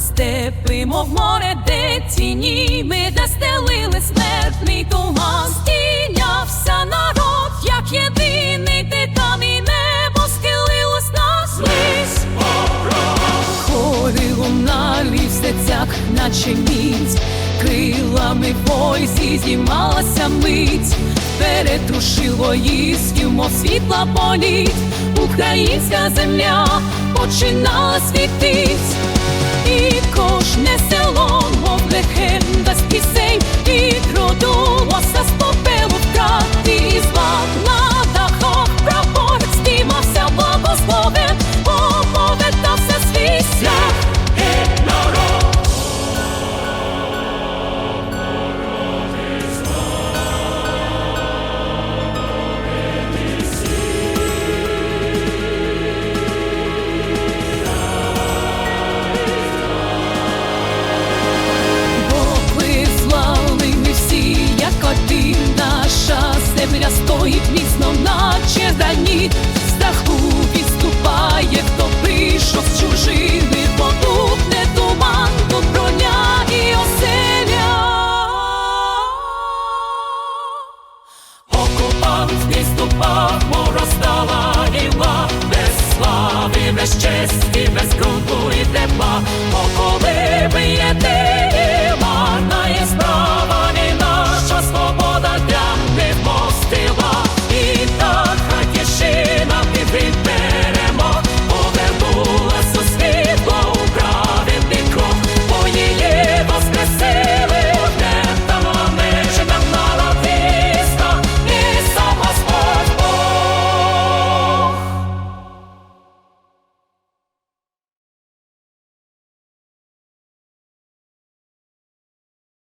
степи, мов море, де тіні, ми де стелили смертний туман. Стінявся народ, як єдиний титан, і небо схилилось на злись. Хори луналі в наче мідь, крилами войсі зіймалася мить, перетрушило їстів, мов світла політ, українська земля починала світить, земля стоїть міцно, наче граніт. Страху відступає, хто прийшов з чужими, бо тут не туман, тут броня і оселя. Окупант відступав, мов розстала іла, без слави, без честі, без ґрунту і тепла, О, коли ви єдині